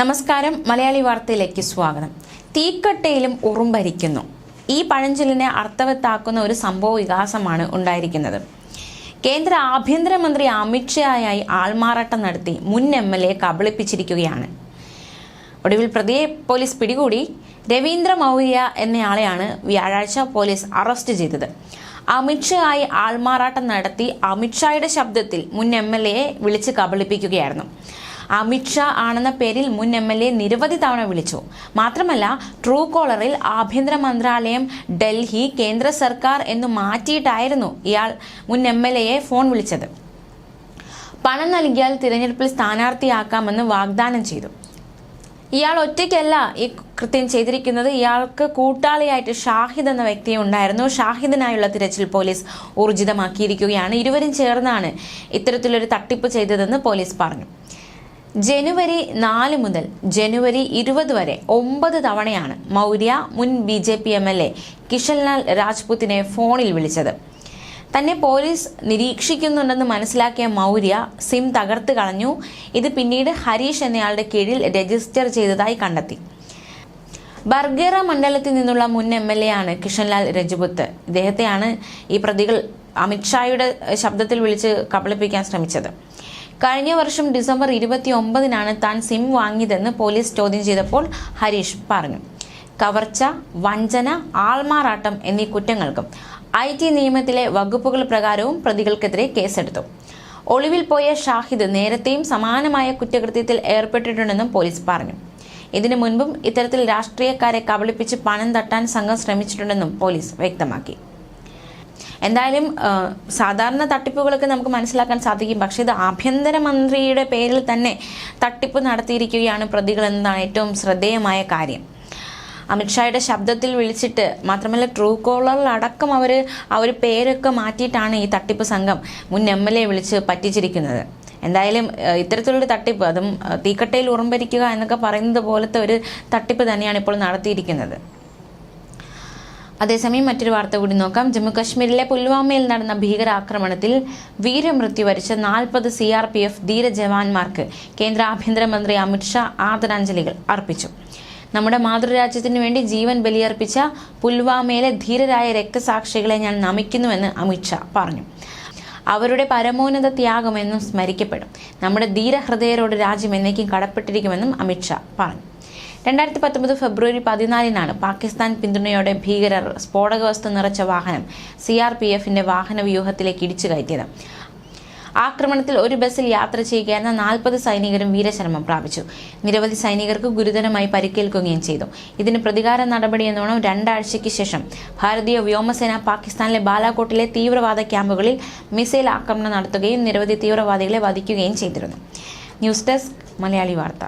നമസ്കാരം മലയാളി വാർത്തയിലേക്ക് സ്വാഗതം. തീക്കട്ടയിലും ഉറുമ്പരിക്കുന്നു. ഈ പഴഞ്ചൊല്ലിനെ അർത്ഥവത്താക്കുന്ന ഒരു സംഭവ വികാസമാണ് ഉണ്ടായിരിക്കുന്നത്. കേന്ദ്ര ആഭ്യന്തരമന്ത്രി അമിത്ഷായായി ആൾമാറാട്ടം നടത്തി മുൻ എം എൽ എ കബളിപ്പിച്ചിരിക്കുകയാണ്. ഒടുവിൽ പ്രതിയെ പോലീസ് പിടികൂടി. രവീന്ദ്ര മൗര്യ എന്നയാളെയാണ് വ്യാഴാഴ്ച പോലീസ് അറസ്റ്റ് ചെയ്തത്. അമിത്ഷായി ആൾമാറാട്ടം നടത്തി അമിത്ഷായുടെ ശബ്ദത്തിൽ മുൻ എം എൽ എയെ വിളിച്ച് കബളിപ്പിക്കുകയായിരുന്നു. അമിത്ഷാ ആണെന്ന പേരിൽ മുൻ എം എൽ എ നിരവധി തവണ വിളിച്ചു. മാത്രമല്ല ട്രൂ കോളറിൽ ആഭ്യന്തര മന്ത്രാലയം ഡൽഹി കേന്ദ്ര സർക്കാർ എന്ന് മാറ്റിയിട്ടായിരുന്നു ഇയാൾ മുൻ എം എൽ എയെ ഫോൺ വിളിച്ചത്. പണം നൽകിയാൽ തിരഞ്ഞെടുപ്പിൽ സ്ഥാനാർത്ഥിയാക്കാമെന്ന് വാഗ്ദാനം ചെയ്തു. ഇയാൾ ഒറ്റയ്ക്കല്ല ഈ കൃത്യം ചെയ്തിരിക്കുന്നത്. ഇയാൾക്ക് കൂട്ടാളിയായിട്ട് ഷാഹിദ് എന്ന വ്യക്തി ഉണ്ടായിരുന്നു. ഷാഹിദിനായുള്ള തിരച്ചിൽ പോലീസ് ഊർജിതമാക്കിയിരിക്കുകയാണ്. ഇരുവരും ചേർന്നാണ് ഇത്തരത്തിലൊരു തട്ടിപ്പ് ചെയ്തതെന്ന് പോലീസ് പറഞ്ഞു. ജനുവരി നാല് മുതൽ ജനുവരി ഇരുപത് വരെ ഒമ്പത് തവണയാണ് മൗര്യ മുൻ B J P M L A Kishanlal രാജ്പുത്തിനെ ഫോണിൽ വിളിച്ചത്. തന്നെ പോലീസ് നിരീക്ഷിക്കുന്നുണ്ടെന്ന് മനസ്സിലാക്കിയ മൗര്യ സിം തകർത്ത് കളഞ്ഞു. ഇത് പിന്നീട് ഹരീഷ് എന്നയാളുടെ കീഴിൽ രജിസ്റ്റർ ചെയ്തതായി കണ്ടെത്തി. ബർഗേറ മണ്ഡലത്തിൽ നിന്നുള്ള മുൻ എം എൽ എ ആണ് കിഷൻലാൽ രജപുത്ത്. ഇദ്ദേഹത്തെയാണ് ഈ പ്രതികൾ അമിത്ഷായുടെ ശബ്ദത്തിൽ വിളിച്ച് കബളിപ്പിക്കാൻ ശ്രമിച്ചത്. കഴിഞ്ഞ വർഷം ഡിസംബർ ഇരുപത്തി ഒമ്പതിനാണ് താൻ സിം വാങ്ങിയതെന്ന് പോലീസ് ചോദ്യം ചെയ്തപ്പോൾ ഹരീഷ് പറഞ്ഞു. കവർച്ച വഞ്ചന ആൾമാറാട്ടം എന്നീ കുറ്റങ്ങൾക്കും ഐ ടി നിയമത്തിലെ വകുപ്പുകൾ പ്രകാരവും പ്രതികൾക്കെതിരെ കേസെടുത്തു. ഒളിവിൽ പോയ ഷാഹിദ് നേരത്തെയും സമാനമായ കുറ്റകൃത്യത്തിൽ ഏർപ്പെട്ടിട്ടുണ്ടെന്നും പോലീസ് പറഞ്ഞു. ഇതിനു മുൻപും ഇത്തരത്തിൽ രാഷ്ട്രീയക്കാരെ കബളിപ്പിച്ച് പണം തട്ടാൻ സംഘം ശ്രമിച്ചിട്ടുണ്ടെന്നും പോലീസ് വ്യക്തമാക്കി. എന്തായാലും സാധാരണ തട്ടിപ്പുകളൊക്കെ നമുക്ക് മനസ്സിലാക്കാൻ സാധിക്കും. പക്ഷേ ഇത് ആഭ്യന്തരമന്ത്രിയുടെ പേരിൽ തന്നെ തട്ടിപ്പ് നടത്തിയിരിക്കുകയാണ് പ്രതികൾ എന്നതാണ് ഏറ്റവും ശ്രദ്ധേയമായ കാര്യം. അമിത്ഷായുടെ ശബ്ദത്തിൽ വിളിച്ചിട്ട് മാത്രമല്ല ട്രൂ കോളറിൽ അടക്കം അവർ ആ ഒരു പേരൊക്കെ മാറ്റിയിട്ടാണ് ഈ തട്ടിപ്പ് സംഘം മുൻ എം എൽ എ വിളിച്ച് പറ്റിച്ചിരിക്കുന്നത്. എന്തായാലും ഇത്തരത്തിലുള്ള തട്ടിപ്പ് അതും തീക്കട്ടയിൽ ഉറമ്പരിക്കുക എന്നൊക്കെ പറയുന്നത് പോലത്തെ ഒരു തട്ടിപ്പ് തന്നെയാണ് ഇപ്പോൾ നടത്തിയിരിക്കുന്നത്. അതേസമയം മറ്റൊരു വാർത്ത കൂടി നോക്കാം. ജമ്മുകശ്മീരിലെ പുൽവാമയിൽ നടന്ന ഭീകരാക്രമണത്തിൽ വീരമൃത്യു വരിച്ച നാൽപ്പത് സി ആർ പി എഫ് ധീരജവാന്മാർക്ക് കേന്ദ്ര ആഭ്യന്തരമന്ത്രി അമിത്ഷാ ആദരാഞ്ജലികൾ അർപ്പിച്ചു. നമ്മുടെ മാതൃരാജ്യത്തിനു വേണ്ടി ജീവൻ ബലിയർപ്പിച്ച പുൽവാമയിലെ ധീരരായ രക്തസാക്ഷികളെ ഞാൻ നമിക്കുന്നുവെന്ന് അമിത്ഷാ പറഞ്ഞു. അവരുടെ പരമോന്നത ത്യാഗമെന്നും സ്മരിക്കപ്പെടും. നമ്മുടെ ധീരഹൃദയരോട് രാജ്യം എന്നേക്കും കടപ്പെട്ടിരിക്കുമെന്നും അമിത്ഷാ പറഞ്ഞു. രണ്ടായിരത്തി പത്തൊമ്പത് ഫെബ്രുവരി പതിനാലിനാണ് പാകിസ്ഥാൻ പിന്തുണയോടെ ഭീകരർ സ്ഫോടക വസ്തു നിറച്ച വാഹനം സി ആർ പി എഫിന്റെ വാഹന വ്യൂഹത്തിലേക്ക് ഇടിച്ചു കയറ്റിയത് ആക്രമണത്തിൽ ഒരു ബസ്സിൽ യാത്ര ചെയ്യുകയായിരുന്ന നാൽപ്പത് സൈനികരും വീരശ്രമം പ്രാപിച്ചു. നിരവധി സൈനികർക്ക് ഗുരുതരമായി പരിക്കേൽക്കുകയും ചെയ്തു. ഇതിന് പ്രതികാര നടപടിയെന്നോണം രണ്ടാഴ്ചയ്ക്ക് ശേഷം ഭാരതീയ വ്യോമസേന പാകിസ്ഥാനിലെ ബാലാകോട്ടിലെ തീവ്രവാദ ക്യാമ്പുകളിൽ മിസൈൽ ആക്രമണം നടത്തുകയും നിരവധി തീവ്രവാദികളെ വധിക്കുകയും ചെയ്തിരുന്നു. ന്യൂസ് ഡെസ്ക് മലയാളി വാർത്ത.